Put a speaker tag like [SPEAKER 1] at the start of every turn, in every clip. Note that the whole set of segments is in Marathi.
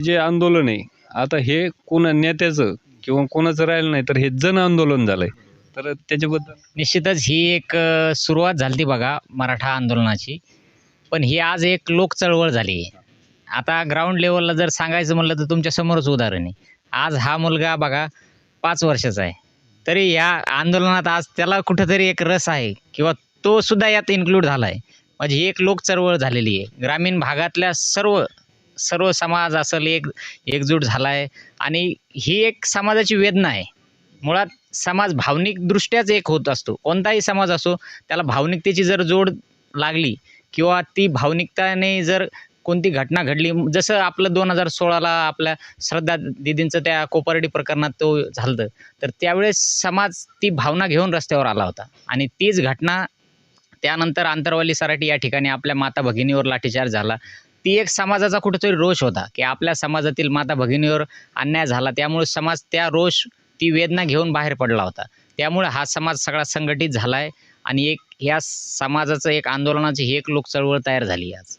[SPEAKER 1] जे आंदोलन आहे आता हे कोणा नेत्याचं किंवा कोणाचं राहिलं नाही तर हे जन आंदोलन झालंय. तर त्याच्याबद्दल
[SPEAKER 2] निश्चितच ही एक अ, सुरुवात झाली बघा मराठा आंदोलनाची. पण ही आज एक लोक चळवळ झाली. आहे आता ग्राउंड लेवलला जर सांगायचं म्हणलं तर तुमच्या समोरच उदाहरण आहे. आज हा मुलगा बघा पाच वर्षाचा आहे. तरी या आंदोलनात आज त्याला कुठंतरी एक रस आहे किंवा तो सुद्धा यात इन्क्लूड झाला आहे म्हणजे ही एक लोक चळवळ झालेली आहे. ग्रामीण भागातल्या सर्व सर्व समाज असेल एक एकजूट झाला आहे आणि ही एक समाजाची वेदना आहे. मुळात समाज भावनिकदृष्ट्याच एक होत असतो. कोणताही समाज असो त्याला भावनिकतेची जर जोड लागली किंवा ती भावनिकताने जर कोणती घटना घडली जसं आपलं दोन हजार सोळाला आपल्या श्रद्धा दिदींचं त्या कोपर्डी प्रकरणात तो झालं तर त्यावेळेस समाज ती भावना घेऊन रस्त्यावर आला होता. आणि तीच घटना त्यानंतर आंतरवाली सराटी या ठिकाणी आपल्या माता भगिनीवर लाठीचार्ज झाला. ती एक समाजाचा कुठेतरी रोष होता की आपल्या समाजातील माता भगिनीवर अन्याय झाला. त्यामुळे समाज त्या रोष ती वेदना घेऊन बाहेर पडला होता. त्यामुळे हा समाज सगळा संघटित झाला आहे आणि एक या समाजाचं एक आंदोलनाची ही एक लोक चळवळ तयार झाली आज.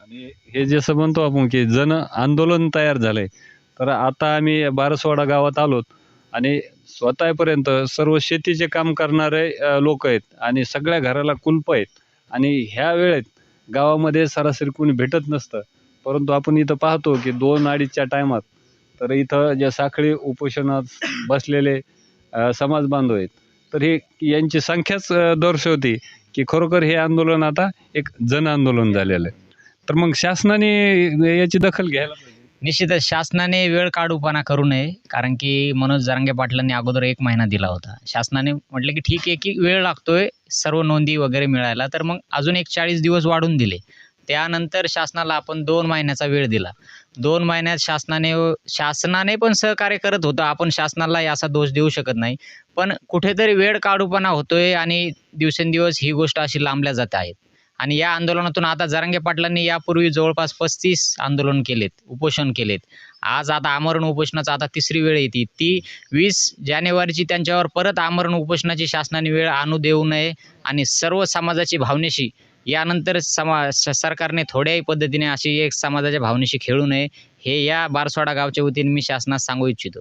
[SPEAKER 1] आणि हे जसं म्हणतो आपण की जन आंदोलन तयार झालंय. तर आता आम्ही बारसवाडा गावात आलोत आणि स्वतःपर्यंत सर्व शेतीचे काम करणारे लोक आहेत आणि सगळ्या घराला कुलप आहेत. आणि ह्या वेळेत गावामध्ये सरासरी कोणी भेटत नसतं. परंतु आपण इथं पाहतो की दोन अडीचच्या टायमात तर इथं ज्या साखळी उपोषणात बसलेले समाज बांधव आहेत. तर हे यांची संख्याच दर्शवते की खरोखर हे आंदोलन आता एक जन आंदोलन झालेलं आहे. तर मग शासनाने याची दखल घ्यायला पाहिजे.
[SPEAKER 2] निश्चितच शासनाने वेळ काढूपणा करू नये कारण की मनोज जरांगे पाटलांनी अगोदर एक महिना दिला होता. शासनाने म्हटलं की ठीक आहे की वेळ लागतोय सर्व नोंदी वगैरे मिळायला तर मग अजून एक चाळीस दिवस वाढून दिले. त्यानंतर शासनाला आपण दोन महिन्याचा वेळ दिला. दोन महिन्यात शासनाने शासनाने पण सहकार्य करत होतं. आपण शासनाला असा दोष देऊ शकत नाही. पण कुठेतरी वेळ काढूपणा होतोय आणि दिवसेंदिवस ही गोष्ट अशी लांबल्या जात आहेत आणि या आंदोलनातून आता जरांगे पाटलांनी यापूर्वी जवळपास पस्तीस आंदोलन केलेत उपोषण केलेत. आज आता आमरण उपोषणाचा आता तिसरी वेळ येते. ती वीस जानेवारीची त्यांच्यावर परत आमरण उपोषणाची शासनाने वेळ आणू देऊ नये आणि सर्व समाजाची भावनेशी यानंतर समा स- सरकारने थोड्याही पद्धतीने अशी एक समाजाच्या भावनेशी खेळू नये हे या बारसवाडा गावच्या वतीने मी शासनास सांगू इच्छितो.